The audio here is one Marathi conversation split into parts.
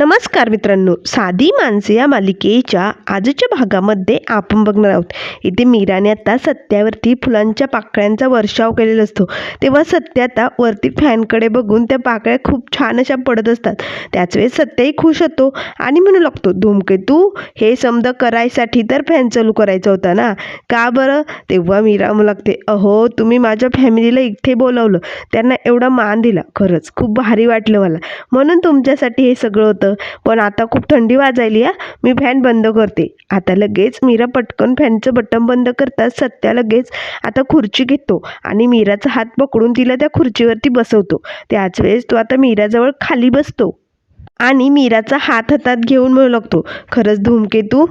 नमस्कार मित्रांनो. साधी माणसे या मालिकेच्या आजच्या भागामध्ये आपण बघणार आहोत. इथे मीराने आता सत्यावरती फुलांच्या पाकळ्यांचा वर्षाव केलेला असतो. तेव्हा सत्य आता वरती फॅनकडे बघून त्या पाकळ्या खूप छान अशा पडत असतात. त्याच वेळेस सत्यही खुश होतो आणि म्हणू लागतो धूमकेतू हे समद करायसाठी तर फॅन चालू करायचा होता ना? का बरं? तेव्हा मीरा म्हणू लागते अहो तुम्ही माझ्या फॅमिलीला इथे बोलावलं. त्यांना एवढा मान दिला. खरंच खूप भारी वाटलं मला. म्हणून तुमच्यासाठी हे सगळं होतं. पण आता खूप थंडी वाजायली आहे मी फॅन बंद करते. आता लगेच मीरा पटकन फॅनचं बटन बंद करताच सत्या लगेच आता खुर्ची घेतो आणि मीराचा हात पकडून तिला त्या खुर्चीवरती बसवतो. त्याच वेळेस तो आता मीराजवळ खाली बसतो आणि मीराचा हात हातात घेऊन म्हणू लागतो. खरंच धूमकेतू.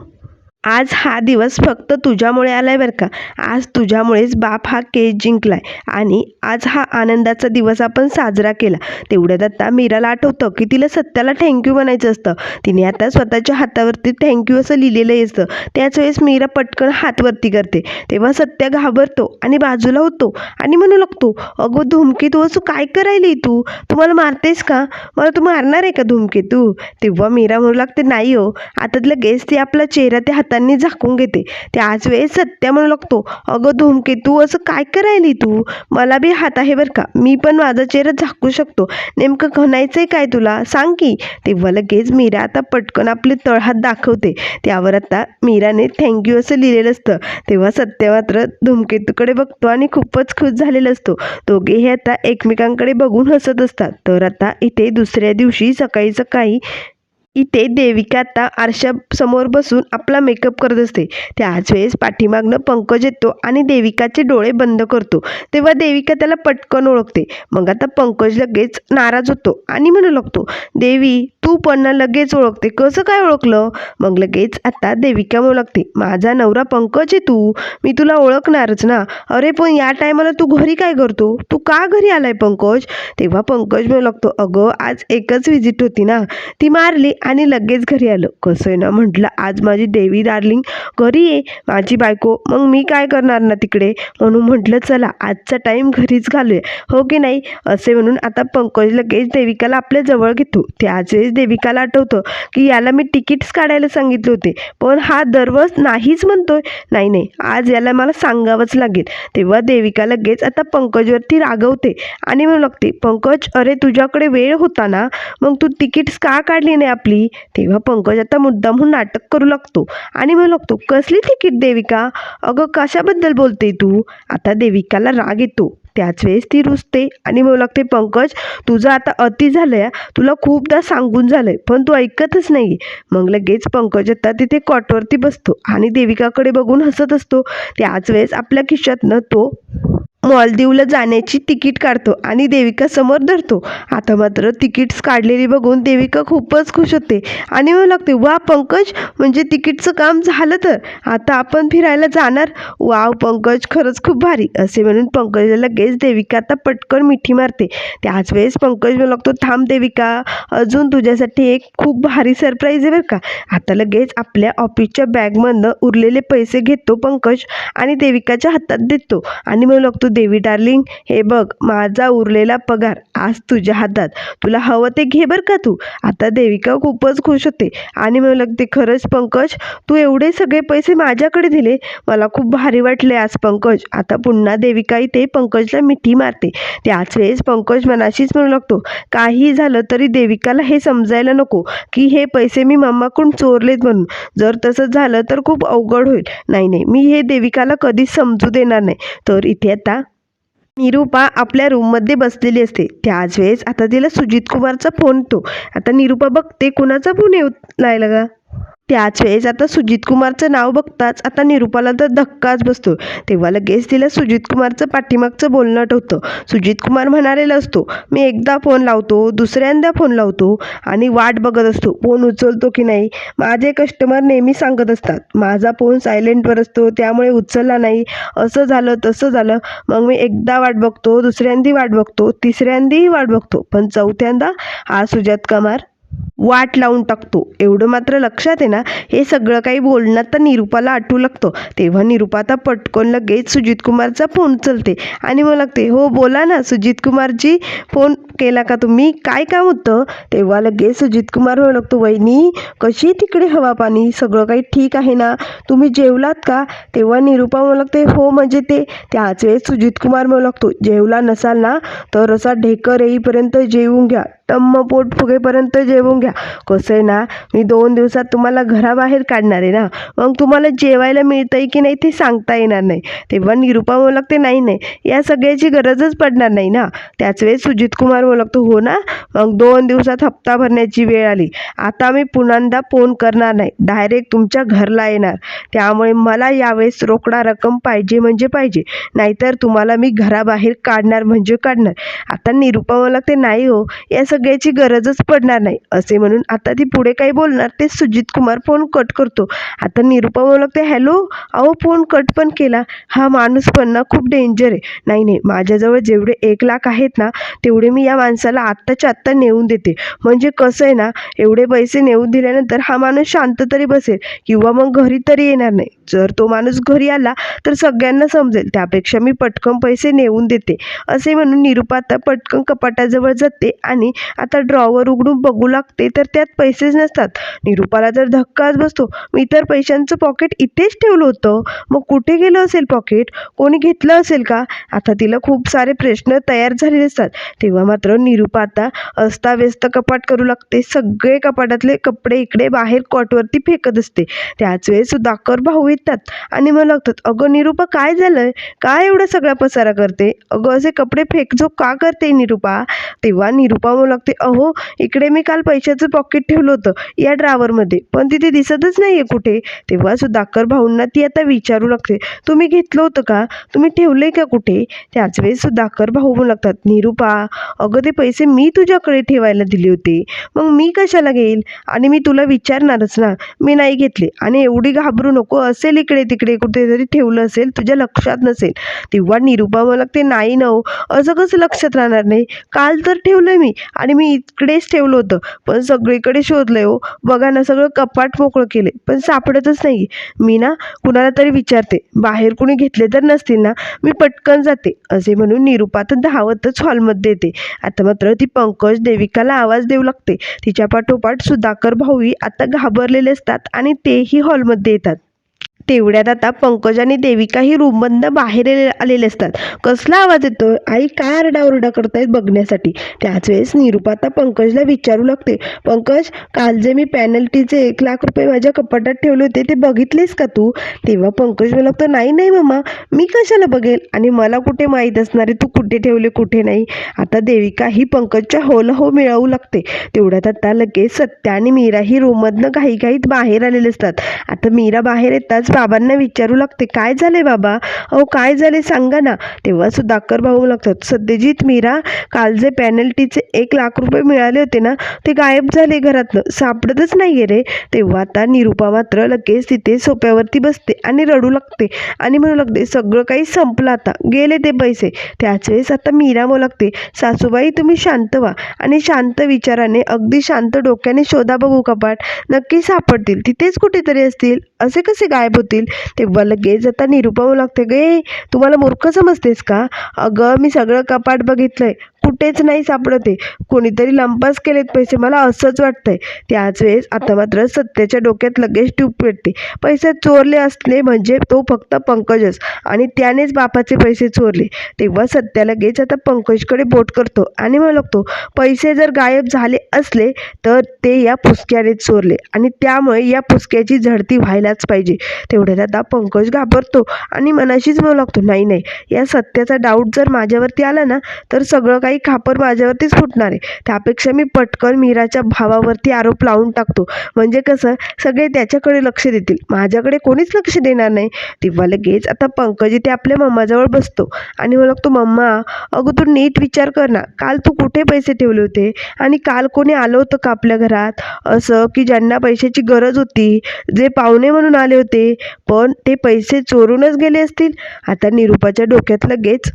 आज हा दिवस फक्त तुझ्यामुळे आला आहे बरं का. आज तुझ्यामुळेच बाप हा केस जिंकलाय आणि आज हा आनंदाचा दिवस आपण साजरा केला. तेवढ्यात आता मीराला आठवतं की तिला सत्याला थँक्यू म्हणायचं असतं. तिने आता स्वतःच्या हातावरती थँक्यू असं लिहिलेलं असतं त्याच वेळेस मीरा पटकन हातवरती करते. तेव्हा सत्या घाबरतो आणि बाजूला होतो आणि म्हणू लागतो अगो धूमकेतू असं काय करायली तू? तू मला मारतेस का? मला तू मारणार आहे का धूमकेतू तेव्हा मीरा म्हणू लागते नाही हो आता लगेच ती आपला चेहरा त्या हातांनी झाकून घेते. त्याच वेळेस सत्य म्हणू लागतो. अगं धूमकेतू असं काय करायली तू? मला बी हात आहे बरं का. मी पण माझा चेहरा झाकू शकतो. नेमकं खणायचंय काय तुला? सांग की. तेव्हा लगेच मीरा आता पटकन आपले तळहात दाखवते. त्यावर आता मीराने थँक्यू असं लिहिलेलं असतं. तेव्हा सत्य मात्र धूमकेतूकडे बघतो आणि खूपच खुश झालेला असतो. दोघेही आता एकमेकांकडे बघून हसत असतात. तर आता इथे दुसऱ्या दिवशी सकाळी सकाळी इथे देविका आता आरशासमोर बसून आपला मेकअप करत असते. त्याच वेळेस पाठीमागनं पंकज येतो आणि देविकाचे डोळे बंद करतो. तेव्हा देविका त्याला पटकन ओळखते. मग आता पंकज लगेच नाराज होतो आणि म्हणू लागतो देवी तू पण लगेच ओळखते. कसं काय ओळखलं? मग लगेच आता देविका म्हणू लागते माझा नवरा पंकज आहे तू. मी तुला ओळखणारच ना. अरे पण या टायमाला तू घरी काय करतो? तू का घरी आलाय पंकज? तेव्हा पंकज म्हणू लागतो अगं आज एकच व्हिजिट होती ना. ती मारली आणि लगेच घरी आलं. कसं आहे ना म्हटलं आज माझी देवी डार्लिंग घरी ये माझी बायको. मग मी काय करणार ना तिकडे? म्हणून म्हटलं चला आजचा टाईम घरीच घालूया. हो की नाही? असे म्हणून आता पंकज लगेच देविकाला आपल्या जवळ घेतो. त्याच वेळेस देविकाला आठवतं की याला मी तिकीट्स काढायला सांगितले होते. पण हा दररोज नाहीच म्हणतोय. नाही नाही आज याला मला सांगावंच लागेल. तेव्हा देविका लगेच आता पंकजवरती रागवते आणि म्हणू लागते पंकज अरे तुझ्याकडे वेळ होता ना? मग तू तिकीट्स का काढली नाही आपली? तेव्हा पंकज आता मुद्दामहून नाटक करू लागतो. आणि म्हणू लागतो कसली तिकीट देविका? अगं कशाबद्दल बोलते तू? आता देविकाला राग येतो. त्याच वेळेस ती रुजते आणि म्हणू लागते पंकज तुझं आता अति झालंय तुला खूपदा सांगून झालंय पण तू ऐकतच नाही मग लगेच पंकज आता तिथे कॉटवरती बसतो आणि देविकाकडे बघून हसत असतो. त्याच वेळेस आपल्या खिशातनं तो मॉलदीवला जाण्याची तिकीट काढतो आणि देविका समोर धरतो. आता मात्र तिकीट्स काढलेली बघून देविका खूपच खुश होते आणि म्हणू लागते वा पंकज म्हणजे तिकीटचं काम झालं तर? आता आपण फिरायला जाणार? वाव पंकज खरंच खूप भारी असे म्हणून पंकजला लगेच देविका आता पटकन मिठी मारते. त्याच वेळेस पंकज म्हणू लागतो थांब देविका अजून तुझ्यासाठी एक खूप भारी सरप्राईज आहे बरं का. आता लगेच आपल्या ऑफिसच्या बॅगमधनं उरलेले पैसे घेतो पंकज आणि देविकाच्या हातात देतो. आणि म्हणू लागतो देवी डार्लिंग हे बघ माझा उरलेला पगार आज तुझ्या हातात. तुला हवं ते घे बरं का तू? आता देविका खूपच खुश होते आणि म्हणू लागते खरंच पंकज तू एवढे सगळे पैसे माझ्याकडे दिले? मला खूप भारी वाटले आज पंकज. आता पुन्हा देविका इथे पंकजला मिठी मारते. त्याच वेळेस पंकज मनाशीच म्हणू लागतो काही झालं तरी देविकाला हे समजायला नको की हे पैसे मी मम्माकडून चोरलेत म्हणून. जर तसं झालं तर खूप अवघड होईल. नाही नाही मी हे देविकाला कधीच समजू देणार नाही. तर इथे आता निरूपा आपल्या रूममध्ये बसलेली असते. त्याच वेळेस आता तिला सुजित कुमारचा फोन येतो. आता निरूपा बघते कुणाचा फोन येऊ लागला? का त्याच वेळेस आता सुजित कुमारचं नाव बघताच आता निरूपाला तर धक्काच बसतो. तेव्हा लगेच तिला सुजित कुमारचं पाठीमागचं बोलणं आठवतं. सुजित कुमार म्हणालेला असतो मी एकदा फोन लावतो दुसऱ्यांदा फोन लावतो आणि वाट बघत असतो फोन उचलतो की नाही. माझे कस्टमर नेहमी सांगत असतात माझा फोन सायलेंटवर असतो त्यामुळे उचलला नाही. असं झालं तसं झालं. मग मी एकदा वाट बघतो दुसऱ्यांदी वाट बघतो तिसऱ्यांदीही वाट बघतो. पण चौथ्यांदा हा सुजात कुमार वाट लावून टाकतो. एवढं मात्र लक्षात आहे ना हे सगळं काही बोलण्यात तर निरुपाला आठवू लागतं. तेव्हा निरुपा आता पटकन लगेच सुजित कुमारचा फोन चलते आणि मग लागते हो बोला ना सुजित कुमारजी फोन केला का तुम्ही? काय काम होतं? तेव्हा लगेच सुजित कुमार म्हणू लागतो वहिनी कशी तिकडे हवा पाणी? सगळं काही ठीक आहे ना? तुम्ही जेवलात का? तेव्हा निरुपा म्हणू लागते हो म्हणजे ते. त्याच वेळेस सुजित कुमार म्हणू लागतो जेवला नसाल ना तर असा ढेकर येईपर्यंत जेवून घ्या. टम्म पोट फुगेपर्यंत जेवून घ्या. कसं आहे ना मी दोन दिवसात तुम्हाला घराबाहेर काढणार आहे ना मग तुम्हाला जेवायला मिळतंय की नाही ते सांगता येणार नाही. तेव्हा निरुपा म्हणू ते नाही नाही. या सगळ्याची गरजच पडणार नाही ना. त्याच वेळेस सुजित कुमार म्हणू हो ना. मग दोन दिवसात हप्ता भरण्याची वेळ आली. आता मी पुन्हा फोन करणार नाही. डायरेक्ट तुमच्या घरला येणार. त्यामुळे मला यावेळेस रोकडा रक्कम पाहिजे म्हणजे पाहिजे. नाहीतर तुम्हाला मी घराबाहेर काढणार म्हणजे काढणार. आता निरुपा म्हणू ते नाही हो. या सगळ्याची गरजच पडणार नाही. असे म्हणून आता ती पुढे काही बोलणार? ते सुजित कुमार फोन कट करतो. आता निरुपा म्हणू लागते हॅलो अहो फोन कट पण केला. हा माणूस पण ना खूप डेंजर आहे. नाही नाही. माझ्याजवळ जेवढे एक लाख आहेत ना तेवढे मी या माणसाला आत्ताच्या आत्ता नेऊन देते. म्हणजे कसं आहे ना एवढे पैसे नेऊन दिल्यानंतर हा माणूस शांत तरी बसेल किंवा मग घरी तरी येणार नाही. जर तो माणूस घरी आला तर सगळ्यांना समजेल. त्यापेक्षा मी पटकन पैसे नेऊन देते. असे म्हणून निरुपा आता पटकन कपाटाजवळ जाते आणि आता ड्रॉवर उघडून बघू लागते तर त्यात पैसेच नसतात. निरुपाला तर धक्काच बसतो मी तर पैशांचं पॉकेट इथेच ठेवलं होतं. मग कुठे गेलं असेल पॉकेट कोणी घेतलं असेल का? आता तिला खूप सारे प्रश्न तयार झालेले असतात. तेव्हा मात्र निरूपा आता अस्ताव्यस्त कपाट करू लागते. सगळे कपाटातले कपडे इकडे बाहेर कॉटवरती फेकत असते. त्याच वेळेस सुधाकर भाऊ येतात आणि मला लागतात अगं निरूपा काय झालंय? काय एवढा सगळा पसारा करते? अगं असे कपडे फेकजो का करते निरुपा? तेव्हा निरुपा म्हणू लागते अहो इकडे मी काल पैशाचं पॉकेट ठेवलं होतं या ड्रावरमध्ये पण तिथे दिसतच नाही आहे कुठे. तेव्हा सुधाकर भाऊंना ती आता विचारू लागते. तुम्ही घेतलं होतं का? तुम्ही ठेवलं आहे का कुठे? त्याच वेळेस सुधाकर भाऊ म्हणू लागतात निरुपा अगं ते पैसे मी तुझ्याकडे ठेवायला दिले होते. मग मी कशाला घेईल आणि मी तुला विचारणारच ना. मी नाही घेतले. आणि एवढी घाबरू नको. असेल इकडे तिकडे कुठेतरी ठेवलं असेल तुझ्या लक्षात नसेल. तेव्हा निरुपा मला लागते नाही ना हो. असं कसं लक्षात राहणार नाही? काल तर ठेवलं मी. आणि मी इकडेच ठेवलं होतं. पण सगळीकडे शोधलंय हो. बघा ना सगळं कपाट मोकळं केले पण सापडतच नाही मी ना कुणाला तरी विचारते. बाहेर कुणी घेतले तर नसतील ना मी पटकन जाते. असे म्हणून निरुपा तर धावतच हॉलमध्ये येते. आता मात्र ती पंकज देविकाला आवाज देऊ लागते. तिच्या पाठोपाठ सुधाकर भाऊही आता घाबरलेले असतात आणि तेही हॉलमध्ये येतात. तेवढ्यात आता पंकज आणि देविका ही रूममधनं बाहेर आलेले असतात. कसला आवाज येतोय? आई काय आरडाओरडा करतायत बघण्यासाठी? त्याच वेळेस निरुपा आता पंकजला विचारू लागते. पंकज काल जे मी पॅनल्टीचे एक लाख रुपये माझ्या कपाटात ठेवले होते ते बघितलेस का तू? तेव्हा पंकज मला तर नाही नाही मम्मा मी कशाला बघेल? आणि मला कुठे माहीत असणार आहे तू कुठे ठेवले कुठे नाही? आता देविका ही पंकजच्या होल हो मिळवू लागते. तेवढ्यात आता लगेच सत्या आणि मीरा ही रूममधनं घाईघाईत बाहेर आलेले असतात. आता मीरा बाहेर येताच बाबांना विचारू लागते काय झाले बाबा? अहो काय झाले सांगा ना. तेव्हा सुधाकर भाऊ लागतात सत्यजित मीरा काल जे पॅनल्टीचे एक लाख रुपये मिळाले होते ना ते गायब झाले घरातनं सापडतच नाही रे. तेव्हा आता निरुपा मात्र लगेच तिथे सोप्यावरती बसते आणि रडू लागते आणि म्हणू लागते सगळं काही संपलं आता गेले ते पैसे. त्याच वेळेस आता मीरा म्हणू लागते सासूबाई तुम्ही शांत व्हा आणि शांत विचाराने अगदी शांत डोक्याने शोधा बघू कपाट नक्की सापडतील तिथेच कुठेतरी असतील असे कसे गायब होतील. तेव्हा लगेच आता निरुपा लागते गे. तुम्हाला मूर्ख समजतेस का? अगं मी सगळं कपाट बघितलंय. कुठेच नाही सापडत आहे कोणीतरी लंपास केलेत पैसे मला असंच वाटतंय. त्याच वेळेस आता मात्र सत्याच्या डोक्यात लगेच ट्यूब पेटते पैसे चोरले असले म्हणजे तो फक्त पंकजच आणि त्यानेच बापाचे पैसे चोरले. तेव्हा सत्या लगेच आता पंकजकडे बोट करतो आणि म्हणू लागतो पैसे जर गायब झाले असले तर ते या पुसक्यानेच चोरले आणि त्यामुळे या पुसक्याची झडती व्हायलाच पाहिजे. तेवढ्यात आता पंकज घाबरतो आणि मनाशीच म्हणू लागतो नाही नाही या सत्याचा डाऊट जर माझ्यावरती आला ना तर सगळं काही खापर माझ्यावरतीच फुटणार आहे. त्यापेक्षा मी पटकन मीराच्या भावावरती आरोप लावून टाकतो. म्हणजे कसं? सगळे त्याच्याकडे लक्ष देतील. माझ्याकडे कोणीच लक्ष देणार नाही. तेव्हा लगेच आता पंकज इथे आपल्या मम्माजवळ बसतो. आणि मला तो मम्मा अगं तू नीट विचार कर ना. काल तू कुठे पैसे ठेवले होते? आणि काल कोणी आलं होतं का आपल्या घरात? असं की ज्यांना पैशाची गरज होती जे पाहुणे म्हणून आले होते पण ते पैसे चोरूनच गेले असतील? आता निरुपाच्या डोक्यात लगेच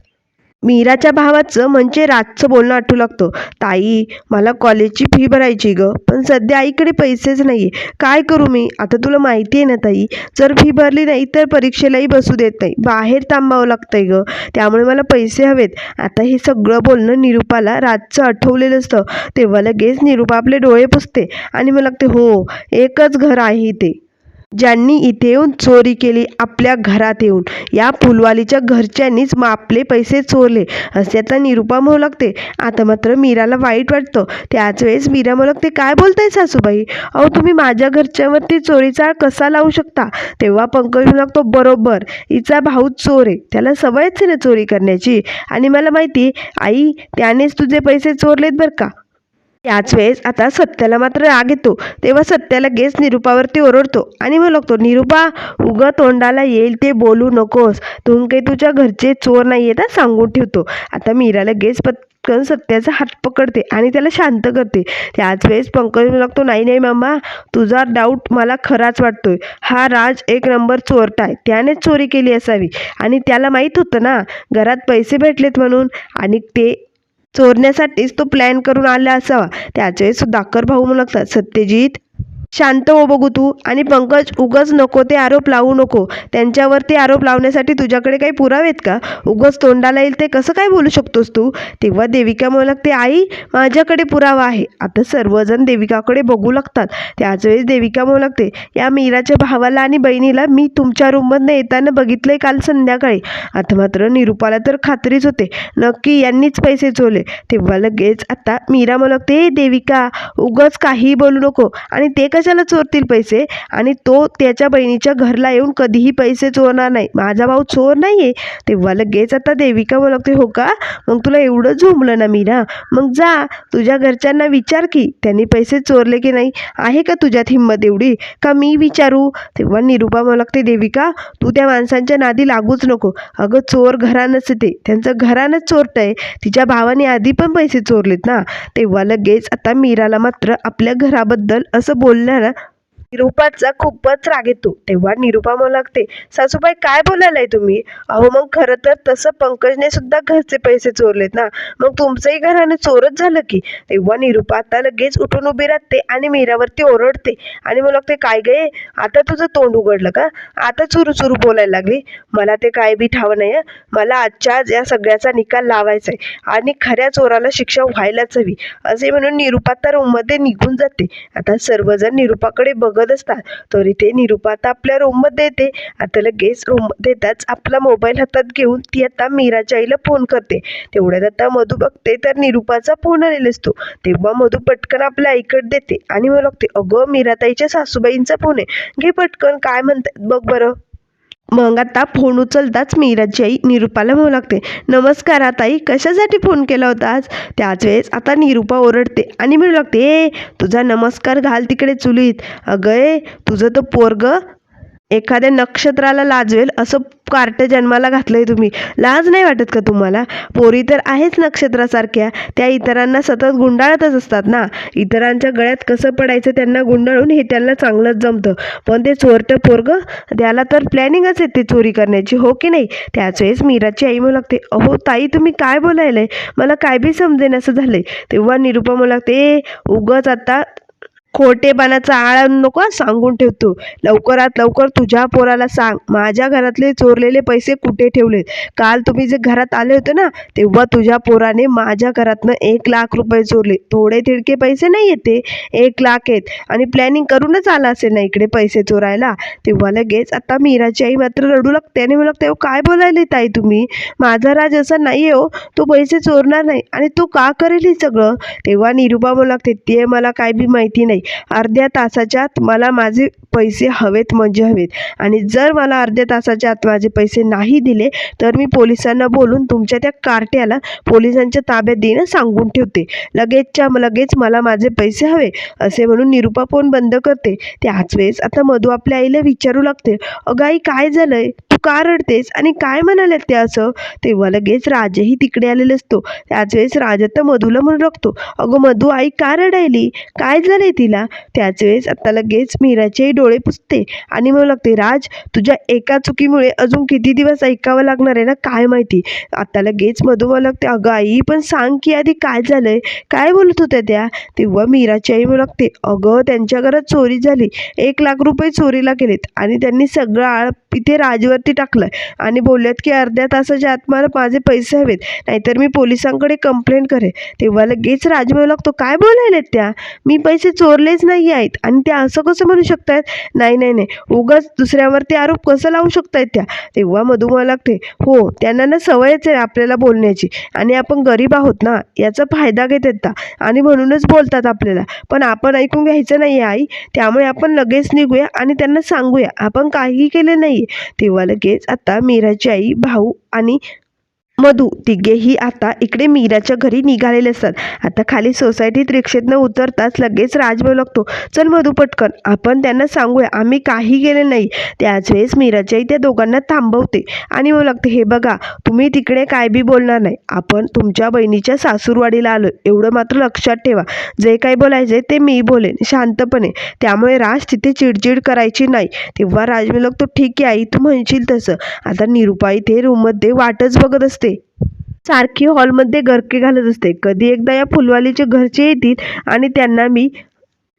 मीराच्या भावाचं म्हणजे रातचं बोलणं आठवू लागतं. ताई मला कॉलेजची फी भरायची ग पण सध्या आईकडे पैसेच नाही आहे काय करू मी? आता तुला माहिती आहे ना ताई जर फी भरली नाही तर परीक्षेलाही बसू देत नाही. बाहेर थांबावं लागतं आहे ग. त्यामुळे मला पैसे हवेत. आता हे सगळं बोलणं निरूपाला रातचं आठवलेलं असतं. तेव्हा लगेच निरूपा आपले डोळे पुसते आणि मला लागते हो एकच घर आहे इथे. ज्यांनी इथे येऊन चोरी केली आपल्या घरात येऊन. या फुलवालीच्या घरच्यांनीच मग आपले पैसे चोरले. असे आता निरुपा म्हणू लागते आता मात्र मीराला वाईट वाटतं. त्याच वेळेस मीरा म्हणू लागते काय बोलताय सासूबाई? अहो तुम्ही माझ्या घरच्यावरती चोरीचा कसा लावू शकता? तेव्हा पंकज म्हणू लागतो बरोबर हिचा भाऊ चोर आहे. त्याला सवयच आहे ना चोरी करण्याची. आणि मला माहिती आई त्यानेच तुझे पैसे चोरलेत बरं का. त्याच वेळेस आता सत्याला मात्र राग येतो. तेव्हा सत्याला गेस निरूपावरती ओरडतो आणि मग लागतो निरूपा उगं तोंडाला येईल ते बोलू नकोस. तुम काही तुझ्या घरचे चोर नाही आहेत सांगून ठेवतो. आता मीराला गेस पत्कन सत्याचा हात पकडते आणि त्याला शांत करते. त्याच वेळेस पंकज लागतो नाही नाही मामा तुझा डाऊट मला खराच वाटतोय. हा राज एक नंबर चोरटा आहे. त्यानेच चोरी केली असावी. आणि त्याला माहीत होतं ना घरात पैसे भेटलेत म्हणून आणि ते चोरण्यासाठीच तो प्लॅन करून आला असावा. त्याचे सुद्धा सुधाकर भाऊ म्हणतात सत्यजित शांत हो बघू तू. आणि पंकज उगच नको ते आरोप लावू नको. त्यांच्यावर ते आरोप लावण्यासाठी तुझ्याकडे काही पुरावे आहेत का? उगच तोंडाला येईल ते कसं काय बोलू शकतोस तू? तेव्हा देविका म्हणू लागते आई माझ्याकडे पुरावा आहे. आता सर्वजण देविकाकडे बघू लागतात. त्याच वेळेस देविका म्हणू लागते या मीराच्या भावाला आणि बहिणीला मी तुमच्या रूममधनं येताना बघितलंय काल संध्याकाळी. आता मात्र निरूपाला तर खात्रीच होते. नक्की यांनीच पैसे चोले तेव्हा लगेच आता मीरा म्हणू लागते देविका उगच काहीही बोलू नको. आणि ते कशाला चोरतील पैसे? आणि तो त्याच्या बहिणीच्या घरला येऊन कधीही पैसे चोरणार नाही. माझा भाऊ चोर नाही आहे तेव्हा लगेच आता देविका म्हणू लागते हो का? मग तुला एवढं झोंबलं ना मीरा? मग जा. तुझ्या घरच्यांना विचार की त्यांनी पैसे चोरले की नाही? आहे का तुझ्यात हिंमत एवढी? का मी विचारू? तेव्हा निरूपा म्हणू लागते देविका तू त्या माणसांच्या नादी लागूच नको. अगं चोर घरानंच ते. त्यांचं घरानंच चोरतं आहे. तिच्या भावाने आधी पण पैसे चोरलेत ना. तेव्हा लगेच आता मीराला मात्र आपल्या घराबद्दल असं আপনারা निरूपाचा खूपच राग येतो. तेव्हा निरूपा मला लागते सासूबाई काय बोलायलाय तुम्ही? अहो मग खरं तर तसं पंकजने सुद्धा घरचे पैसे चोरलेत ना. मग तुमचंही घराने चोरच झालं की. तेव्हा निरूपा आता लगेच उठून उभी राहते आणि मीरावरती ओरडते आणि मला लागते काय गे आता तुझं तोंड उघडलं का? आता चुरू चुरू बोलायला लागली. मला ते काय बी ठावं नाही मला आजच्या आज या सगळ्याचा निकाल लावायचा आहे आणि खऱ्या चोराला शिक्षा व्हायलाच हवी. असे म्हणून निरूपा तर रूममध्ये निघून जाते. आता सर्वजण निरूपाकडे बघत असतात. तरी ते निरुपा आता आपल्या रूममध्ये येते. आता लगेच रूममध्ये येताच आपला मोबाईल हातात घेऊन ती आता मीराच्या आईला फोन करते. तेवढ्यात आता मधू बघते तर निरूपाचा फोन आलेला असतो. तेव्हा मधू पटकन आपल्या आईकडे देते आणि मग लागते अगं मीराताईच्या सासूबाईंचा फोन आहे. घे पटकन काय म्हणतात बघ बरं. मग आता फोन उचलताच मीराची आई निरूपाला म्हणू लागते नमस्कार आताई कशासाठी फोन केला होता त्याच वेळेस आता निरूपा ओरडते आणि म्हणू लागते ए तुझा नमस्कार घाल तिकडे चुलीत. अगं ए तुझं तो पोरग एखाद्या नक्षत्राला लाजवेल असं कार्ट जन्माला घातलंय तुम्ही. लाज नाही वाटत का तुम्हाला? पोरी तर आहेच नक्षत्रासारख्या. त्या इतरांना सतत गुंडाळतच असतात ना. इतरांच्या गळ्यात कसं पडायचं त्यांना गुंडाळून हे त्यांना चांगलंच जमतं. पण ते चोरटं पोरग त्याला तर प्लॅनिंगच आहे ते चोरी करण्याची हो की नाही? त्याच वेळेस मीराची आई म्हणू लागते अहो ताई तुम्ही काय बोलायलंय? मला काय बी समजेन असं झालंय. तेव्हा निरुपा म्हणू लागते "ए, उगाच आता खोटेपणाचा आळ आणू नको सांगून ठेवतो. लवकरात लवकर तुझ्या पोराला सांग. माझ्या घरातले चोरलेले पैसे कुठे ठेवलेत? काल तुम्ही जे घरात आले होते ना तेव्हा तुझ्या पोराने माझ्या घरातनं एक लाख रुपये चोरले. थोडे तिडके पैसे नाही येते एक लाख आहेत. आणि प्लॅनिंग करूनच आला असेल ना इकडे पैसे चोरायला? तेव्हा लगेच आता मीराची आई मात्र रडू लागते आणि म्हणू लागते काय बोलायले ताई तुम्ही? माझा राज असा नाही आहे हो. तो पैसे चोरणार नाही. आणि तू का करेल हे सगळं? तेव्हा निरूपा म्हणू लागते ते मला काय बी माहिती नाही. अर्ध्या तासाच्या आत मला माझे पैसे हवेत म्हणजे हवेत. आणि जर मला अर्ध्या तासाच्या आत माझे पैसे नाही दिले तर मी पोलिसांना बोलून तुमच्या त्या कार्ट्याला पोलिसांच्या ताब्यात देणं सांगून ठेवते. लगेचच्या लगेच मला माझे पैसे हवे असे म्हणून निरूपा फोन बंद करते. त्याच वेळेस आता मधू आपल्या आईला विचारू लागते. अगं आई काय झालंय? तू का रडतेस? आणि काय म्हणाले ते असं? तेव्हा लगेच राजही तिकडे आलेला असतो. त्याच वेळेस राजा तर मधूला म्हणू लागतो. अगं मधू आई का रडायली? काय झालंय तिला? मीराला त्याच वेळेस आता लगेच मीराचेही डोळे पुसते आणि म्हणू लागते राज तुझ्या एका चुकीमुळे अजून किती दिवस ऐकावं लागणार आहे ना? काय माहिती? आता लगेच मधू म्हणू लागते अगं आई पण सांग की आधी काय झालंय? काय बोलत होत्या त्या? तेव्हा मीराची आई म्हणू लागते अगं त्यांच्या घरात चोरी झाली. एक लाख रुपये चोरीला गेलेत आणि त्यांनी सगळं आळ इथे राजवरती टाकलं आणि बोलल्यात की अर्ध्या तासाच्या आत मला माझे पैसे हवेत नाहीतर मी पोलिसांकडे कंप्लेंट करेन. तेव्हा लगेच राज म्हणू लागतो काय बोलायलेत त्या? मी पैसे चोरलेच नाही आहेत. आणि त्या असं कसं म्हणू शकतायत? नाही नाही नाही. उगाच दुसऱ्यावरती आरोप कसं लावू शकतायत त्या? तेव्हा मधुमा लागते. हो त्यांना ना सवयच आहे आपल्याला बोलण्याची. आणि आपण गरीब आहोत ना याचा फायदा घेतात आहेत आणि म्हणूनच बोलतात आपल्याला. पण आपण ऐकून घ्यायचं नाही आई. त्यामुळे आपण लगेच निघूया आणि त्यांना सांगूया. आपण काहीही केले नाही तेव्हा लगेच आता मीराची आई भाऊ आणि मधू तिघेही आता इकडे मीराच्या घरी निघालेले असतात. आता खाली सोसायटीत रिक्षेतनं उतरताच लगेच राजभाऊ लागतो. चल मधू पटकन आपण त्यांना सांगूया आम्ही काही गेले नाही. त्याच वेळेस मीराची त्या दोघांना थांबवते आणि मग लागते हे बघा तुम्ही तिकडे काय बी बोलणार नाही. आपण तुमच्या बहिणीच्या सासूरवाडीला आलो एवढं मात्र लक्षात ठेवा. जे काही बोलायचे ते मी बोलेन शांतपणे. त्यामुळे राज तिथे चिडचिड करायची नाही. तेव्हा राज लागतो ठीक आहे आई तू म्हणशील तसं. आता निरुपा इथे रूममध्ये वाटच बघत असते. सारखी हॉलमध्ये गरके घालत असते. कधी एकदा या फुलवालीचे घरचे येतील आणि त्यांना मी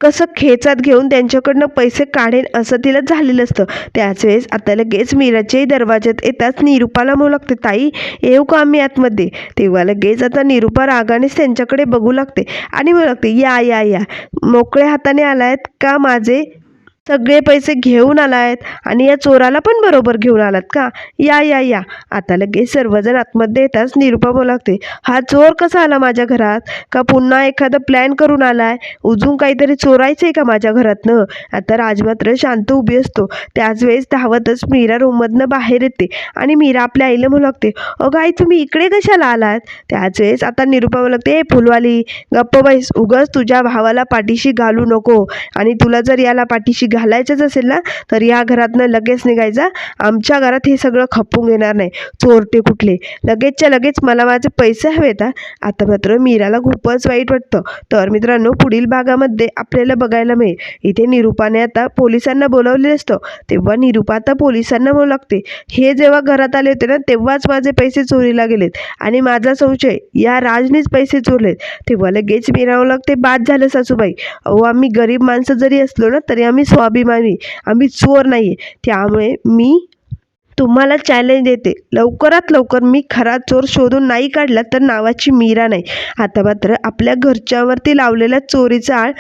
कसं खेचात घेऊन त्यांच्याकडनं पैसे काढेन असं तिला झालेलं असतं. त्याच वेळेस आता लगेच मीराच्याही दरवाज्यात येताच निरुपाला म्हणू लागते ताई येऊ का आम्ही आतमध्ये? तेव्हा लगेच आता निरुपा रागानेच त्यांच्याकडे बघू लागते आणि म्हणू लागते या या या मोकळ्या हाताने आलायत का माझे सगळे पैसे घेऊन आलायत आणि या चोराला पण बरोबर घेऊन आलात का? या या या. आता लगेच सर्वजण आतमध्ये येताच निरुपा बोलागते लागते हा चोर कसा आला माझ्या घरात? का पुन्हा एखादा प्लॅन करून आलाय? अजून काहीतरी चोरायचं आहे का माझ्या घरातनं? आता राज मात्र शांत उभी असतो. त्याच वेळेस धावतच मीरा रूममधनं बाहेर येते आणि मीरा आपल्या आईला म्हणू लागते अगं आई तुम्ही इकडे कशाला आलात? त्याच वेळेस आता निरुपा म्हणू लागते ए फुलवाली गप्प बैस. उगाच तुझ्या भावाला पाठीशी घालू नको आणि तुला जर याला पाठीशी घालायचंच असेल ना तर या घरातनं लगेच निघायचा. आमच्या घरात हे सगळं खपून घेणार नाही. चोरटे कुठले? लगेचच्या लगेच मला माझे पैसे हवेत आता मात्र मीराला खूपच वाईट वाटतं. तर मित्रांनो पुढील भागामध्ये आपल्याला बघायला मिळेल. इथे निरुपाने आता पोलिसांना बोलावले असतं. तेव्हा निरुपा आता पोलिसांना बोलू लागते. हे जेव्हा घरात आले होते ना तेव्हाच माझे पैसे चोरीला गेलेत. आणि माझा संशय या राजनीच पैसे चोरलेत. तेव्हा लगेच मिरावं लागते. बाद झालं सासूबाई. अहो आम्ही गरीब माणसं जरी असलो ना तरी आम्ही स्वाभिमानी. आम्ही चोर नाही आहे त्यामुळे मी तुम्हाला चॅलेंज देते. लवकरात लवकर मी खरा चोर शोधून नाही काढला तर नावाची मीरा नाही. आता मात्र आपल्या घरच्यावरती लावलेल्या चोरीचा आळ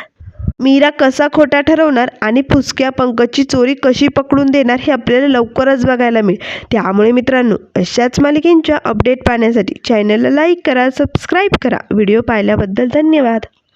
मीरा कसा खोटा ठरवणार आणि फुसक्या पंकजची चोरी कशी पकडून देणार हे आपल्याला लवकरच बघायला मिळेल. त्यामुळे मित्रांनो अशाच मालिकेंच्या अपडेट पाहण्यासाठी चॅनलला लाईक करा सबस्क्राईब करा. व्हिडिओ पाहिल्याबद्दल धन्यवाद.